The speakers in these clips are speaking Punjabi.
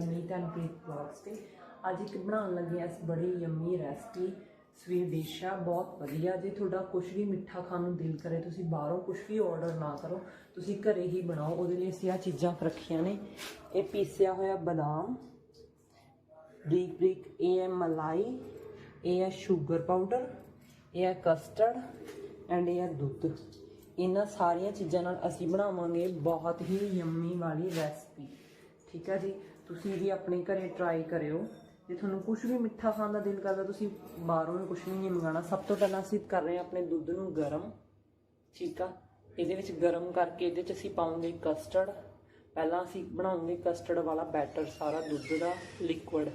ਮੀਟ ਐਂਡ ਬਲੌਗਸ ਤੇ। ਅੱਜ ਇੱਕ ਬਣਾਉਣ ਲੱਗੇ ਹਾਂ ਅਸੀਂ ਬੜੀ ਯੰਮੀ ਰੈਸਪੀ ਸਵੀਟ ਡਿਸ਼ ਆ, ਬਹੁਤ ਵਧੀਆ। ਜੇ ਤੁਹਾਡਾ ਕੁਝ ਵੀ ਮਿੱਠਾ ਖਾਣ ਨੂੰ ਦਿਲ ਕਰੇ, ਤੁਸੀਂ ਬਾਹਰੋਂ ਕੁਝ ਵੀ ਆਰਡਰ ਨਾ ਕਰੋ, ਤੁਸੀਂ ਘਰੇ ਹੀ ਬਣਾਓ। ਉਹਦੇ ਲਈ ਅਸੀਂ ਆ ਚੀਜ਼ਾਂ ਰੱਖੀਆਂ ਨੇ। ਇਹ ਪੀਸਿਆ ਹੋਇਆ ਬਦਾਮ, ਬਰੀਕ ਬਰੀਕ, ਇਹ ਹੈ ਮਲਾਈ, ਇਹ ਹੈ ਸ਼ੂਗਰ ਪਾਊਡਰ ਇਹ ਹੈ ਕਸਟਰਡ ਐਂਡ ਇਹ ਹੈ ਦੁੱਧ। ਇਹਨਾਂ ਸਾਰੀਆਂ ਚੀਜ਼ਾਂ ਨਾਲ ਅਸੀਂ ਬਣਾਵਾਂਗੇ ਬਹੁਤ ਹੀ ਯੰਮੀ ਵਾਲੀ ਰੈਸਪੀ ਠੀਕ ਹੈ ਜੀ? ਤੁਸੀਂ ਵੀ ਆਪਣੇ ਘਰੇ ਟਰਾਈ ਕਰਿਓ। ਜੇ ਤੁਹਾਨੂੰ ਕੁਝ ਵੀ ਮਿੱਠਾ ਖਾਣ ਦਾ ਦਿਲ ਕਰਦਾ, ਤੁਸੀਂ ਬਾਹਰੋਂ ਕੁਝ ਵੀ ਨਹੀਂ ਮੰਗਾਣਾ ਸਭ ਤੋਂ ਪਹਿਲਾਂ ਅਸੀਂ ਕਰ ਰਹੇ ਹਾਂ ਆਪਣੇ ਦੁੱਧ ਨੂੰ ਗਰਮ, ਠੀਕ ਆ? ਇਹਦੇ ਵਿੱਚ ਗਰਮ ਕਰਕੇ ਇਹਦੇ ਚ ਅਸੀਂ ਪਾਉਂਗੇ ਕਸਟਰਡ ਪਹਿਲਾਂ ਅਸੀਂ ਬਣਾਉਂਗੇ ਕਸਟਰਡ ਵਾਲਾ ਬੈਟਰ ਸਾਰਾ ਦੁੱਧ ਦਾ ਲਿਕੁਇਡ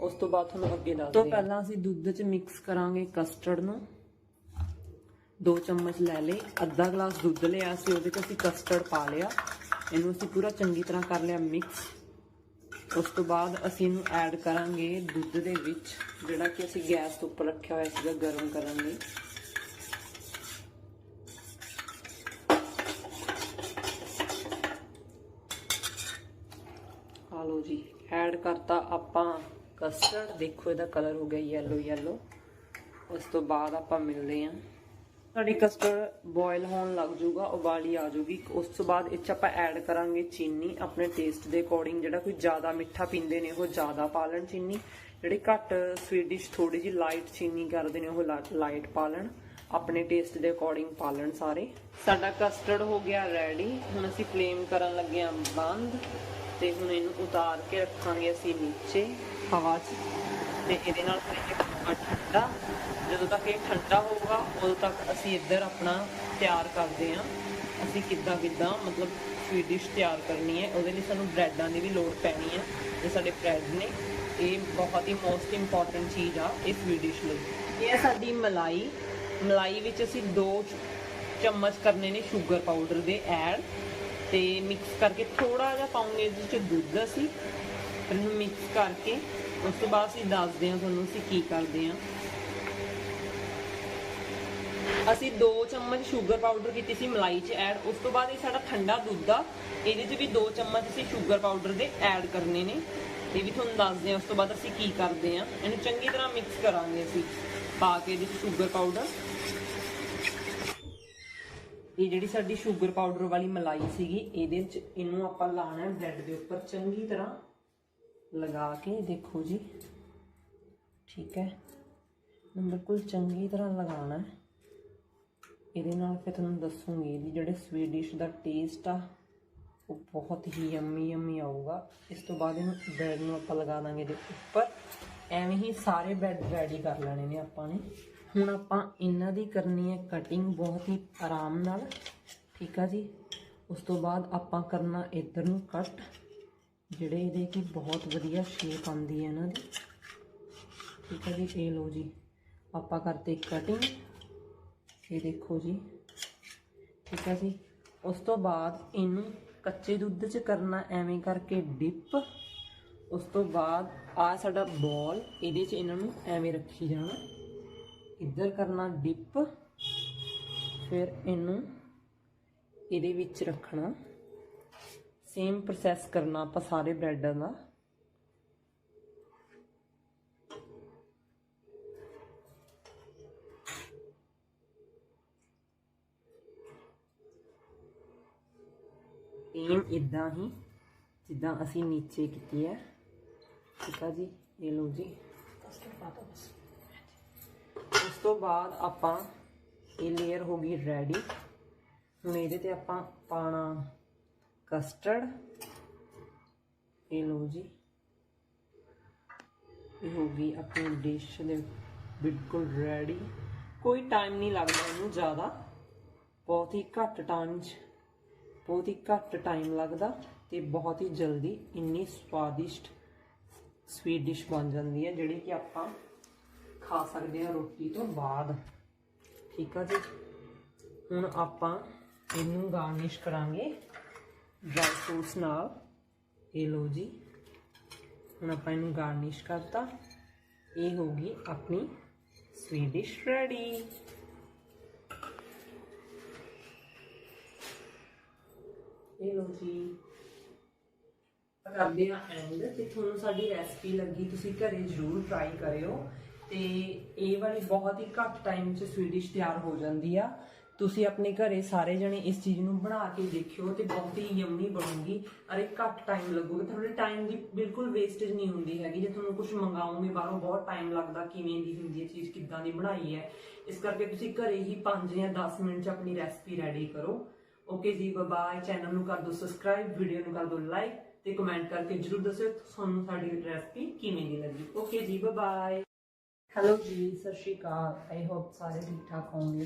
ਉਸ ਤੋਂ ਬਾਅਦ ਤੁਹਾਨੂੰ ਅੱਗੇ ਦੱਸਦੇ ਤੋਂ ਪਹਿਲਾਂ ਅਸੀਂ ਦੁੱਧ 'ਚ ਮਿਕਸ ਕਰਾਂਗੇ ਕਸਟਰਡ ਨੂੰ। ਦੋ ਚਮਚ ਲੈ ਲਏ, ਅੱਧਾ ਗਲਾਸ ਦੁੱਧ ਲਿਆ ਸੀ, ਉਹਦੇ 'ਚ ਅਸੀਂ ਕਸਟਰਡ ਪਾ ਲਿਆ। ਇਹਨੂੰ ਅਸੀਂ ਪੂਰਾ ਚੰਗੀ ਤਰ੍ਹਾਂ ਕਰ ਲਿਆ ਮਿਕਸ ਉਸ ਤੋਂ ਬਾਅਦ ਅਸੀਂ ਇਹਨੂੰ ਐਡ ਕਰਾਂਗੇ ਦੁੱਧ ਦੇ ਵਿੱਚ, ਜਿਹੜਾ ਕਿ ਅਸੀਂ ਗੈਸ ਤੋਂ ਉੱਪਰ ਰੱਖਿਆ ਹੋਇਆ ਸੀਗਾ, ਗਰਮ ਕਰਨ ਲਈ। ਆ ਲਓ ਜੀ ਐਡ ਕਰਤਾ ਆਪਾਂ ਕਸਟਰਡ ਦੇਖੋ ਇਹਦਾ ਕਲਰ ਹੋ ਗਿਆ ਯੈਲੋ ਯੈਲੋ ਉਸ ਤੋਂ ਬਾਅਦ ਆਪਾਂ ਮਿਲਦੇ ਹਾਂ। ਸਾਡੀ ਕਸਟਰਡ ਬੋਇਲ ਹੋਣ ਲੱਗ ਜਾਊਗਾ, ਉਬਾਲੀ ਆ ਜਾਊਗੀ। ਉਸ ਤੋਂ ਬਾਅਦ ਇਹ ਚ ਆਪਾਂ ਐਡ ਕਰਾਂਗੇ ਚੀਨੀ। ਆਪਣੇ ਟੇਸਟ ਦੇ ਅਕੋਰਡਿੰਗ ਜਿਹੜਾ ਕੋਈ ਜ਼ਿਆਦਾ ਮਿੱਠਾ ਪੀਂਦੇ ਨੇ, ਉਹ ਜ਼ਿਆਦਾ ਪਾ ਲੈਣ ਚੀਨੀ। ਜਿਹੜੇ ਘੱਟ ਸਵੀਟ ਡਿਸ਼ ਥੋੜੀ ਜਿਹੀ ਲਾਈਟ ਚੀਨੀ ਕਰਦੇ ਨੇ, ਉਹ ਲਾਈਟ ਪਾ ਲੈਣ। ਆਪਣੇ ਟੇਸਟ ਦੇ ਅਕੋਰਡਿੰਗ ਪਾ ਲੈਣ ਸਾਰੇ। ਸਾਡਾ ਕਸਟਰਡ ਹੋ ਗਿਆ ਰੈਡੀ ਹੁਣ ਅਸੀਂ ਫਲੇਮ ਕਰਨ ਲੱਗੇ ਹਾਂ ਬੰਦ। ਤੇ ਹੁਣ ਇਹਨੂੰ ਉਤਾਰ ਕੇ ਰੱਖਾਂਗੇ ਅਸੀਂ ਨੀਚੇ। ਹਵਾ 'ਚ। ਤੇ ਇਹਦੇ ਨਾਲ ਫਿਰ ਠੰਡਾ। ਜਦੋਂ ਤੱਕ ਇਹ ਠੰਡਾ ਹੋਊਗਾ, ਉਦੋਂ ਤੱਕ ਅਸੀਂ ਇੱਧਰ ਆਪਣਾ ਤਿਆਰ ਕਰਦੇ ਹਾਂ। ਅਸੀਂ ਕਿੱਦਾਂ ਕਿੱਦਾਂ ਮਤਲਬ ਸਵੀਟ ਡਿਸ਼ ਤਿਆਰ ਕਰਨੀ ਹੈ, ਉਹਦੇ ਲਈ ਸਾਨੂੰ ਬ੍ਰੈਡਾਂ ਦੀ ਵੀ ਲੋੜ ਪੈਣੀ ਹੈ ਇਹ ਸਾਡੇ ਬ੍ਰੈਡ ਨੇ। ਇਹ ਬਹੁਤ ਹੀ ਮੋਸਟ ਇੰਪੋਰਟੈਂਟ ਚੀਜ਼ ਆ ਇਸ ਸਵੀਟ ਡਿਸ਼ ਲਈ। ਇਹ ਹੈ ਸਾਡੀ ਮਲਾਈ। ਮਲਾਈ ਵਿੱਚ ਅਸੀਂ 2 ਚਮਚ ਕਰਨੇ ਨੇ ਸ਼ੂਗਰ ਪਾਊਡਰ ਦੇ ਐਡ। ਤੇ ਮਿਕਸ ਕਰਕੇ ਥੋੜਾ ਜਿਹਾ ਪਾਉਂਗੇ ਇਹਦੇ ਵਿੱਚ ਦੁੱਧ ਅਸੀਂ। ਇਹਨੂੰ ਮਿਕਸ ਕਰਕੇ, ਉਸ ਤੋਂ ਬਾਅਦ ਅਸੀਂ ਦੱਸਦੇ ਹਾਂ ਤੁਹਾਨੂੰ ਅਸੀਂ ਕੀ ਕਰਦੇ ਹਾਂ। ਅਸੀਂ 2 ਚਮਚ ਸ਼ੂਗਰ ਪਾਊਡਰ ਕੀਤੀ ਸੀ ਮਲਾਈ 'ਚ ਐਡ ਉਸ ਤੋਂ ਬਾਅਦ ਇਹ ਸਾਡਾ ਠੰਡਾ ਦੁੱਧ ਆ ਇਹਦੇ 'ਚ ਵੀ 2 ਚਮਚ ਅਸੀਂ ਸ਼ੂਗਰ ਪਾਊਡਰ ਦੇ ਐਡ ਕਰਨੇ ਨੇ। ਇਹ ਵੀ ਤੁਹਾਨੂੰ ਦੱਸਦੇ ਹਾਂ, ਉਸ ਤੋਂ ਬਾਅਦ ਅਸੀਂ ਕੀ ਕਰਦੇ ਹਾਂ। ਇਹਨੂੰ ਚੰਗੀ ਤਰ੍ਹਾਂ ਮਿਕਸ ਕਰਾਂਗੇ ਅਸੀਂ, ਪਾ ਕੇ ਇਹਦੇ 'ਚ ਸ਼ੂਗਰ ਪਾਊਡਰ ਇਹ ਜਿਹੜੀ ਸਾਡੀ ਸ਼ੂਗਰ ਪਾਊਡਰ ਵਾਲੀ ਮਲਾਈ ਸੀਗੀ, ਇਹਦੇ ਵਿੱਚ ਇਹਨੂੰ ਆਪਾਂ ਲਾਣਾ ਬ੍ਰੈਡ ਦੇ ਉੱਪਰ ਚੰਗੀ ਤਰ੍ਹਾਂ। ਲਗਾ ਕੇ, ਦੇਖੋ ਜੀ। ਠੀਕ ਹੈ। ਬਿਲਕੁਲ ਚੰਗੀ ਤਰ੍ਹਾਂ ਲਗਾਉਣਾ ਹੈ। ਇਹਦੇ ਨਾਲ ਫਿਰ ਤੁਹਾਨੂੰ ਦੱਸੂਗੀ ਵੀ ਜਿਹੜੇ ਸਵੀਟ ਡਿਸ਼ ਦਾ ਟੇਸਟ ਆ, ਉਹ ਬਹੁਤ ਹੀ ਯੰਮੀ ਯੰਮੀ ਆਊਗਾ। ਇਸ ਤੋਂ ਬਾਅਦ ਇਹਨੂੰ ਬ੍ਰੈਡ ਨੂੰ ਆਪਾਂ ਲਗਾ ਦਾਂਗੇ ਇਹਦੇ ਉੱਪਰ। ਐਵੇਂ ਹੀ ਸਾਰੇ ਬ੍ਰੈਡ ਰੈਡੀ ਕਰ ਲੈਣੇ ਨੇ ਆਪਾਂ ਨੇ। ਹੁਣ ਆਪਾਂ ਇਹਨਾਂ ਦੀ ਕਰਨੀ ਹੈ ਕਟਿੰਗ ਬਹੁਤ ਹੀ ਆਰਾਮ ਨਾਲ। ਠੀਕ ਆ ਜੀ? ਉਸ ਤੋਂ ਬਾਅਦ ਆਪਾਂ ਕਰਨਾ ਇੱਧਰ ਨੂੰ ਕੱਟ ਜਿਹੜੇ ਇਹਦੇ ਕਿ ਬਹੁਤ ਵਧੀਆ ਸ਼ੇਪ ਆਉਂਦੀ ਹੈ ਇਹਨਾਂ ਦੀ। ਠੀਕ ਹੈ ਜੀ? ਇਹ ਲਓ ਜੀ, ਆਪਾਂ ਕਰਤੇ ਕਟਿੰਗ ਇਹ ਦੇਖੋ ਜੀ। ਠੀਕ ਹੈ ਜੀ। ਉਸ ਤੋਂ ਬਾਅਦ ਇਹਨੂੰ ਕੱਚੇ ਦੁੱਧ 'ਚ ਕਰਨਾ ਐਵੇਂ ਕਰਕੇ ਡਿਪ ਉਸ ਤੋਂ ਬਾਅਦ ਆ ਸਾਡਾ ਬੋਲ ਇਹਦੇ 'ਚ ਇਹਨਾਂ ਨੂੰ ਐਵੇਂ ਰੱਖੀ ਜਾਣਾ। ਇੱਧਰ ਕਰਨਾ ਡਿਪ ਫਿਰ ਇਹਨੂੰ ਇਹਦੇ ਵਿੱਚ ਰੱਖਣਾ। ਸੇਮ ਪ੍ਰੋਸੈਸ ਕਰਨਾ ਆਪਾਂ ਸਾਰੇ ਬ੍ਰੈਡਾਂ ਦਾ। ਸੇਮ ਇਦਾਂ ਹੀ ਜਿੱਦਾਂ ਅਸੀਂ ਨੀਚੇ ਕੀਤੀ ਹੈ। ਠੀਕ ਆ ਜੀ ਇਹ ਲਓ ਜੀ। ਉਸ ਤੋਂ ਬਾਅਦ ਆਪਾਂ ਇਹ ਲੇਅਰ ਹੋ ਗਈ ਰੈਡੀ ਹੁਣ ਇਹਦੇ ਤੇ ਆਪਾਂ ਪਾਣਾ ਕਸਟਰਡ ਇਹ ਲਓ ਜੀ। ਇਹ ਹੋ ਗਈ ਆਪਣੀ ਡਿਸ਼ ਦੇ ਬਿਲਕੁਲ ਰੈਡੀ ਕੋਈ ਟਾਈਮ ਨਹੀਂ ਲੱਗਦਾ ਇਹਨੂੰ ਜ਼ਿਆਦਾ। ਬਹੁਤ ਹੀ ਘੱਟ ਟਾਈਮ 'ਚ ਬਹੁਤ ਹੀ ਘੱਟ ਟਾਈਮ ਲੱਗਦਾ ਤੇ ਬਹੁਤ ਹੀ ਜਲਦੀ ਇੰਨੀ ਸਵਾਦਿਸ਼ਟ ਸਵੀਟ ਡਿਸ਼ ਬਣ ਜਾਂਦੀ ਹੈ, ਜਿਹੜੀ ਕਿ ਆਪਾਂ ਖਾ ਸਕਦੇ ਹਾਂ ਰੋਟੀ ਤੋਂ ਬਾਅਦ। ਠੀਕ ਆ ਜੀ? ਹੁਣ ਆਪਾਂ ਇਹਨੂੰ ਗਾਰਨਿਸ਼ ਕਰਾਂਗੇ ਡਰਾਈ ਫਰੂਟਸ ਨਾਲ। ਇਹ ਲਓ ਜੀ, ਹੁਣ ਆਪਾਂ ਇਹਨੂੰ ਗਾਰਨਿਸ਼ ਕਰਤਾ। ਇਹ ਹੋ ਗਈ ਆਪਣੀ ਸਵੀਟ ਡਿਸ਼ ਰੈਡੀ ਇਹ ਲਓ ਜੀ। ਕਰਦੇ ਆ ਐਂਡ ਤੇ ਤੁਹਾਨੂੰ ਸਾਡੀ ਰੈਸਪੀ ਲੱਗੀ, ਤੁਸੀਂ ਘਰੇ ਜ਼ਰੂਰ ਟਰਾਈ ਕਰਿਓ। ਤੇ ਇਹ ਵਾਲੀ ਬਹੁਤ ਹੀ ਘੱਟ ਟਾਈਮ 'ਚ ਸਵੀਡਿਸ਼ ਤਿਆਰ ਹੋ ਜਾਂਦੀ ਆ। ਤੁਸੀਂ ਆਪਣੇ ਘਰੇ ਸਾਰੇ ਜਣੇ ਇਸ ਚੀਜ਼ ਨੂੰ ਬਣਾ ਕੇ ਦੇਖਿਓ ਤੇ ਬਹੁਤ ਹੀ ਯੰਮੀ ਬਣੂਗੀ। ਅਰੇ ਘੱਟ ਟਾਈਮ ਲੱਗੂਗਾ। ਤੁਹਾਡੇ ਟਾਈਮ ਦੀ ਬਿਲਕੁਲ ਵੇਸਟੇਜ ਨਹੀਂ ਹੁੰਦੀ ਹੈਗੀ। ਜੇ ਤੁਹਾਨੂੰ ਕੁਝ ਮੰਗਾਓਗੇ ਬਾਹਰੋਂ, ਬਹੁਤ ਟਾਈਮ ਲੱਗਦਾ ਕਿਵੇਂ ਦੀ ਹੁੰਦੀ ਹੈ ਚੀਜ਼, ਕਿੱਦਾਂ ਦੀ ਬਣਾਈ ਹੈ। ਇਸ ਕਰਕੇ ਤੁਸੀਂ ਘਰੇ ਹੀ 5 ਜਾਂ 10 ਮਿੰਟ 'ਚ ਆਪਣੀ ਰੈਸਪੀ ਰੈਡੀ ਕਰੋ। ਓਕੇ ਜੀ ਬਾਏ ਚੈਨਲ ਨੂੰ ਕਰ ਦਿਓ ਸਬਸਕ੍ਰਾਈਬ ਵੀਡੀਓ ਨੂੰ ਕਰ ਦਿਓ ਲਾਈਕ ਤੇ ਕਮੈਂਟ ਕਰਕੇ ਜਰੂਰ ਦੱਸਿਓ ਤੁਹਾਨੂੰ ਸਾਡੀ ਰੈਸਪੀ ਕਿਵੇਂ ਦੀ ਲੱਗੀ। ਓਕੇ ਜੀ ਬਾਏ ਹੈਲੋ ਜੀ, ਸਤਿ ਸ਼੍ਰੀ ਅਕਾਲ। ਆਈ ਹੋਪ ਸਾਰੇ ਠੀਕ ਠਾਕ ਹੋਣਗੇ।